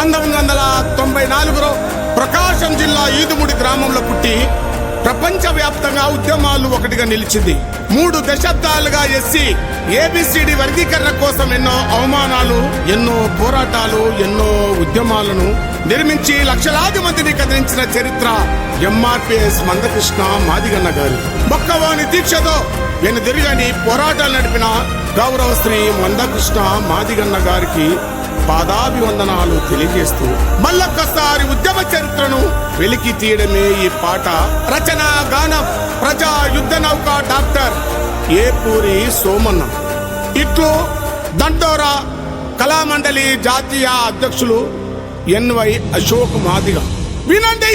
పంతొమ్మిది వందల తొంభై నాలుగులో ప్రకాశం జిల్లా ఈదుముడి గ్రామంలో పుట్టి ప్రపంచవ్యాప్తంగా ఉద్యమాలు ఒకటిగా నిలిచింది. మూడు దశాబ్దాలుగా ఎస్సీ ఏబిసిడి వర్గీకరణ కోసం ఎన్నో అవమానాలు ఎన్నో పోరాటాలు ఎన్నో ఉద్యమాలను నిర్మించి లక్షలాది మందిని కదిలించిన చరిత్ర ఎంఆర్పిఎస్ మందకృష్ణ మాదిగన్న గారు. బొక్కవాని దీక్షతో వెనుదిరిగని పోరాటాలు నడిపిన గౌరవ శ్రీ మందకృష్ణ మాదిగన్న గారికి పాదాభివందనాలు తెలియజేస్తూ మళ్ళొక్కసారి ఉద్యమ చరిత్రను వెలికి తీయడమే ఈ పాట. రచన గానం ప్రజా యుద్ధ నౌక డాక్టర్ ఏపూరి సోమన్న. ఇట్లు దండోరా కళామండలి జాతీయ అధ్యక్షులు ఎన్వై అశోక్ మాదిగ. వినండి